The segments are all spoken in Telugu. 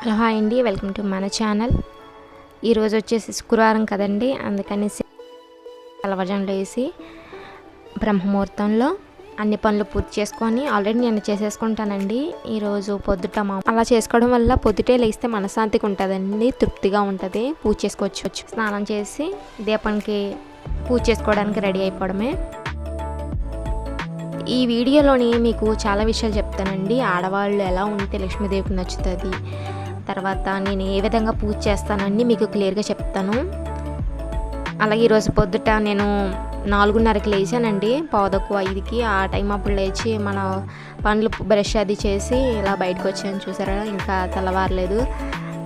హలో హాయ్ అండి. వెల్కమ్ టు మన ఛానల్. ఈరోజు వచ్చేసి శుక్రవారం కదండి. అందుకని తెల్లవారుజాములు వేసి బ్రహ్మముహూర్తంలో అన్ని పనులు పూర్తి చేసుకొని ఆల్రెడీ నేను చేసేసుకుంటానండి. ఈరోజు పొద్దుట మా అలా చేసుకోవడం వల్ల పొద్దుటే లేస్తే మనశాంతిగా ఉంటుందండి. తృప్తిగా ఉంటుంది. పూజ చేసుకోవచ్చు. స్నానం చేసి దీపానికి పూజ చేసుకోవడానికి రెడీ అయిపోవడమే. ఈ వీడియోలోని మీకు చాలా విషయాలు చెప్తానండి. ఆడవాళ్ళు ఎలా ఉంటే లక్ష్మీదేవికి నచ్చుతుంది? తర్వాత నేను ఏ విధంగా పూజ చేస్తానని మీకు క్లియర్గా చెప్తాను. అలాగే ఈరోజు పొద్దుట నేను నాలుగున్నరకి లేచానండి. పావుదక్కు ఐదుకి ఆ టైం అప్పుడు లేచి మన పనులు బ్రష్ అది చేసి ఇలా బయటకు వచ్చాను. చూసారా? ఇంకా తెల్లవారలేదు.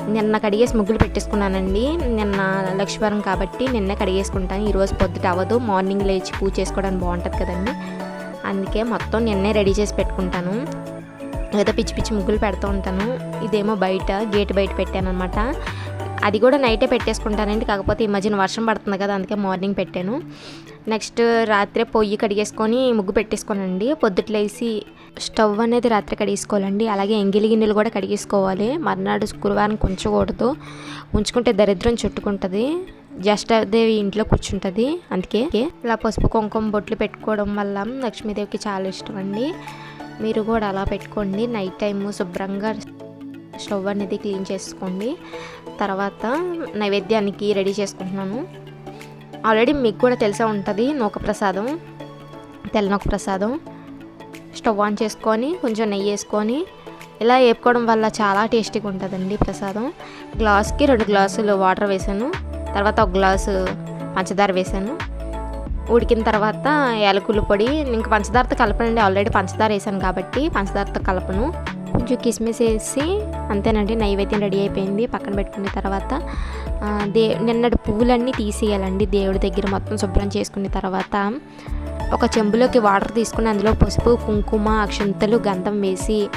నిన్న కడిగేసి ముగ్గులు పెట్టేసుకున్నానండి. నిన్న లక్ష్మీవారం కాబట్టి నిన్నే కడిగేసుకుంటాను. ఈరోజు పొద్దుట అవ్వదు. మార్నింగ్ లేచి పూజ చేసుకోవడానికి బాగుంటుంది కదండి. అందుకే మొత్తం నిన్నే రెడీ చేసి పెట్టుకుంటాను. ఏదో పిచ్చి పిచ్చి ముగ్గులు పెడుతూ ఉంటాను. ఇదేమో బయట గేట్ బయట పెట్టాను అనమాట అది కూడా నైటే పెట్టేసుకుంటానండి. కాకపోతే ఈ మధ్యన వర్షం పడుతుంది కదా అందుకే మార్నింగ్ పెట్టాను. నెక్స్ట్ రాత్రే పొయ్యి కడిగేసుకొని ముగ్గు పెట్టేసుకోనండి. పొద్దుట్లేసి స్టవ్ అనేది రాత్రి కడిగేసుకోవాలండి. అలాగే ఎంగిలి గిన్నెలు కూడా కడిగేసుకోవాలి. మర్నాడు శుక్రవారం ఉంచకూడదు ఉంచుకుంటే దరిద్రం చుట్టుకుంటుంది. జ్యేష్ఠదేవి ఇంట్లో కూర్చుంటుంది. అందుకే ఇలా పసుపు కుంకుమ బొట్లు పెట్టుకోవడం వల్ల లక్ష్మీదేవికి చాలా ఇష్టం అండి. మీరు కూడా అలా పెట్టుకోండి. నైట్ టైము శుభ్రంగా స్టవ్ అనేది క్లీన్ చేసుకోండి. తర్వాత నైవేద్యానికి రెడీ చేసుకుంటున్నాను. ఆల్రెడీ మీకు కూడా తెలిసే ఉంటుంది నూక ప్రసాదం తెల్లనొక ప్రసాదం. స్టవ్ ఆన్ చేసుకొని కొంచెం నెయ్యి వేసుకొని ఇలా వేపుకోవడం వల్ల చాలా టేస్టీగా ఉంటుందండి ప్రసాదం. గ్లాస్కి రెండు గ్లాసులు వాటర్ వేసాను. తర్వాత ఒక గ్లాసు పంచదార వేసాను. ఉడికిన తర్వాత యాలకుల పొడి ఇంకా పంచదారతో కలపనండి. ఆల్రెడీ పంచదార వేసాను కాబట్టి పంచదారతో కలపను. కొంచెం కిస్మిస్ వేసి అంతేనండి నైవేద్యం రెడీ అయిపోయింది. పక్కన పెట్టుకున్న తర్వాత దే నిన్నటి పువ్వులన్నీ తీసేయాలండి. దేవుడి దగ్గర మొత్తం శుభ్రం చేసుకున్న తర్వాత ఒక చెంబులోకి వాటర్ తీసుకుని అందులో పసుపు కుంకుమ అక్షంతలు గంధం వేసి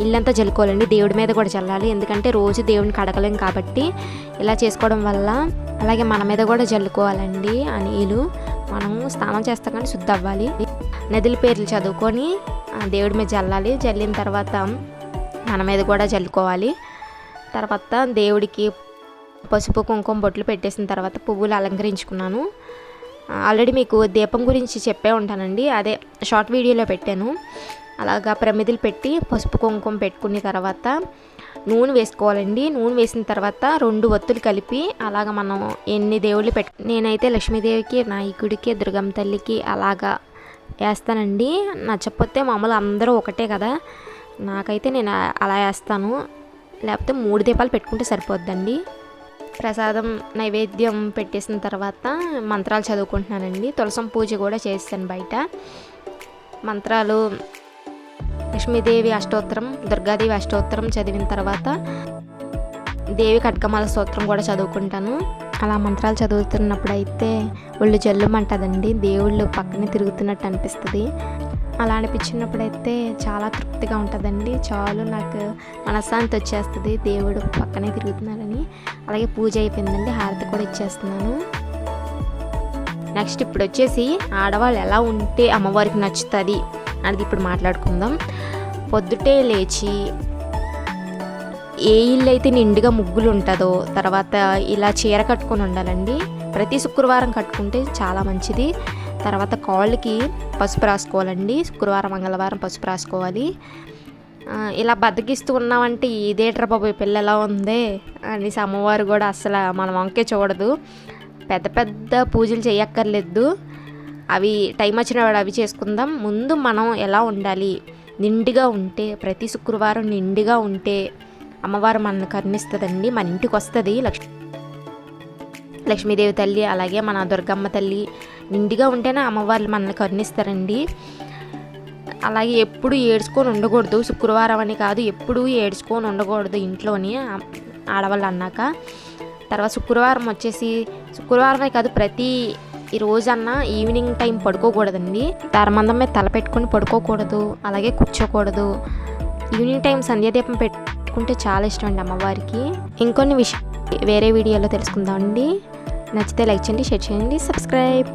ఇల్లంతా చల్లుకోవాలండి. దేవుడి మీద కూడా చల్లాలి. ఎందుకంటే రోజు దేవుడిని కడగలేం కాబట్టి ఇలా చేసుకోవడం వల్ల అలాగే మన మీద కూడా జల్లుకోవాలండి ఆ నీళ్ళు మనము స్నానం చేస్తాం కానీ శుద్ధి అవ్వాలి. నదుల పేర్లు చదువుకొని దేవుడి మీద జల్లాలి. జల్లిన తర్వాత మన మీద కూడా జల్లుకోవాలి. తర్వాత దేవుడికి పసుపు కుంకుమ బొట్లు పెట్టేసిన తర్వాత పువ్వులు అలంకరించుకున్నాను. ఆల్రెడీ మీకు దీపం గురించి చెప్పే ఉంటానండి. అదే షార్ట్ వీడియోలో పెట్టాను. అలాగా ప్రమిదలు పెట్టి పసుపు కుంకుమ పెట్టుకున్న తర్వాత నూనె వేసుకోవాలండి. నూనె వేసిన తర్వాత రెండు ఒత్తులు కలిపి అలాగ మనం ఎన్ని దేవుళ్ళు పెట్టు నేనైతే లక్ష్మీదేవికి నాయకుడికి దుర్గమ్మ తల్లికి అలాగా వేస్తానండి. నచ్చకపోతే మామూలు అందరూ ఒకటే కదా. నాకైతే నేను అలా వేస్తాను. లేకపోతే మూడు దీపాలు పెట్టుకుంటే సరిపోద్దండి. ప్రసాదం నైవేద్యం పెట్టేసిన తర్వాత మంత్రాలు చదువుకుంటున్నానండి. తులసం పూజ కూడా చేస్తాను బయట. మంత్రాలు లక్ష్మీదేవి అష్టోత్తరం దుర్గాదేవి అష్టోత్తరం చదివిన తర్వాత దేవి కట్కమాల స్తోత్రం కూడా చదువుకుంటాను. అలా మంత్రాలు చదువుతున్నప్పుడు అయితే ఒళ్ళు జల్లుమంటదండి. దేవుళ్ళు పక్కనే తిరుగుతున్నట్టు అనిపిస్తుంది. అలా అనిపించినప్పుడైతే చాలా తృప్తిగా ఉంటుందండి. చాలు నాకు మనశ్శాంతి వచ్చేస్తుంది. దేవుడు పక్కనే తిరుగుతున్నారని. అలాగే పూజ అయిపోయిందండి. హారతి కూడా ఇచ్చేస్తున్నాను. నెక్స్ట్ ఇప్పుడు వచ్చేసి ఆడవాళ్ళు ఎలా ఉంటే అమ్మవారికి నచ్చుతుంది? అది ఇప్పుడు మాట్లాడుకుందాం. పొద్దుటే లేచి ఏ ఇల్లు అయితే నిండుగా ముగ్గులు ఉంటుందో తర్వాత ఇలా చీర కట్టుకొని ఉండాలండి. ప్రతి శుక్రవారం కట్టుకుంటే చాలా మంచిది. తర్వాత కాళ్ళకి పసుపు రాసుకోవాలండి. శుక్రవారం మంగళవారం పసుపు రాసుకోవాలి. ఇలా బతికిస్తూ ఉన్నామంటే ఇదేట్రా బాబు పిల్ల ఎలా ఉందే అనేసి అమ్మవారు కూడా అసలు మన వంకే చూడదు. పెద్ద పెద్ద పూజలు చేయక్కర్లేదు. అవి టైం వచ్చినవాడు అవి చేసుకుందాం. ముందు మనం ఎలా ఉండాలి? నిండుగా ఉంటే ప్రతి శుక్రవారం నిండుగా ఉంటే అమ్మవారు మనల్ని కరుణిస్తుందండి. మన ఇంటికి వస్తుంది లక్ష్మి లక్ష్మీదేవి తల్లి అలాగే మన దుర్గమ్మ తల్లి నిండుగా ఉంటేనే అమ్మవార్లు మనల్ని కరుణిస్తారండి. అలాగే ఎప్పుడు ఏడ్చుకొని ఉండకూడదు. శుక్రవారం అని కాదు ఎప్పుడు ఏడ్చుకొని ఉండకూడదు ఇంట్లోని ఆడవాళ్ళు అన్నాక. తర్వాత శుక్రవారం వచ్చేసి శుక్రవారమే కాదు ప్రతి ఈ రోజన్నా ఈవినింగ్ టైం పడుకోకూడదండి. ధర్మందం మీద తల పెట్టుకొని పడుకోకూడదు అలాగే కూర్చోకూడదు. ఈవినింగ్ టైం సంధ్యాదీపం పెట్టుకుంటే చాలా ఇష్టం అండి అమ్మవారికి. ఇంకొన్ని విషయం వేరే వీడియోలో తెలుసుకుందామండి. నచ్చితే లైక్ చేయండి షేర్ చేయండి సబ్స్క్రైబ్.